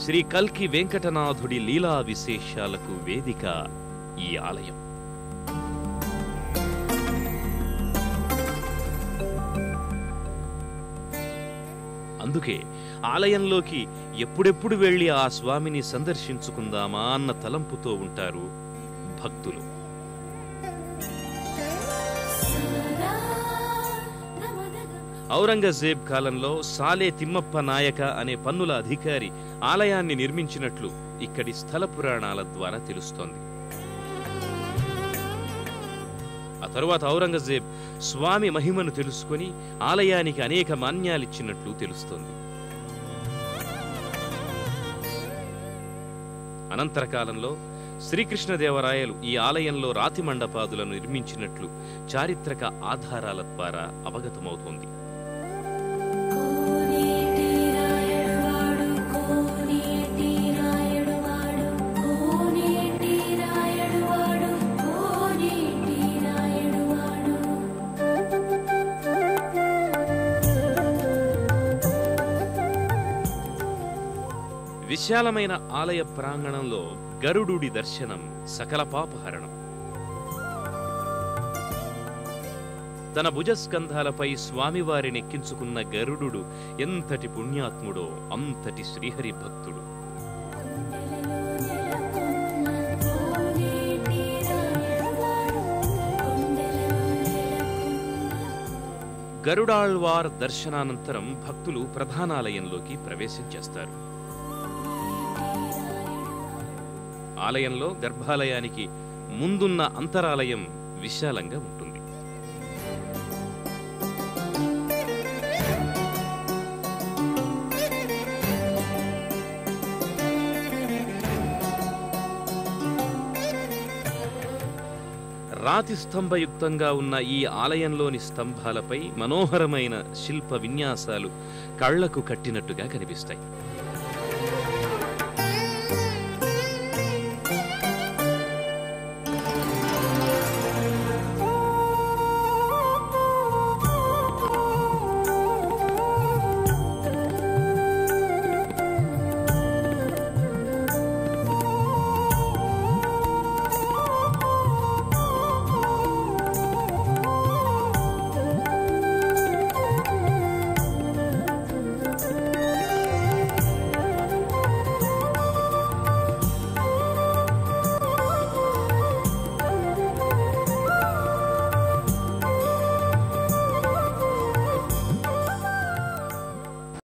శ్రీ కల్కి వెంకటనాథుడి లీలా విశేషాలకు వేదిక ఈ ఆలయం. అందుకే ఆలయంలోకి ఎప్పుడెప్పుడు వెళ్ళి ఆ స్వామిని సందర్శించుకుందామా అన్న తలంపుతో ఉంటారు భక్తులు. ఔరంగజేబ్ కాలంలో సాలే తిమ్మప్ప నాయక అనే పన్నుల అధికారి ఆలయాన్ని నిర్మించినట్లు ఇక్కడి స్థల పురాణాల ద్వారా తెలుస్తోంది. ఆ తరువాత ఔరంగజేబ్ స్వామి మహిమను తెలుసుకొని ఆలయానికి అనేక మాన్యాలిచ్చినట్లు తెలుస్తోంది. అనంతర కాలంలో శ్రీకృష్ణదేవరాయలు ఈ ఆలయంలో రాతి మండపాదులను నిర్మించినట్లు చారిత్రక ఆధారాల ద్వారా అవగతమవుతోంది. విశాలమైన ఆలయ ప్రాంగణంలో గరుడుడి దర్శనం సకల పాపహరణం. తన భుజస్కంధాలపై స్వామివారిని ఎక్కించుకున్న గరుడు ఎంతటి పుణ్యాత్ముడో అంతటి శ్రీహరి భక్తుడు. గరుడాళ్వార్ దర్శనానంతరం భక్తులు ప్రధానాలయంలోకి ప్రవేశం చేస్తారు. ఆలయంలో గర్భాలయానికి ముందున్న అంతరాలయం విశాలంగా ఉంటుంది. రాతి స్తంభయుక్తంగా ఉన్న ఈ ఆలయంలోని స్తంభాలపై మనోహరమైన శిల్ప విన్యాసాలు కళ్ళకు కట్టినట్టుగా కనిపిస్తాయి.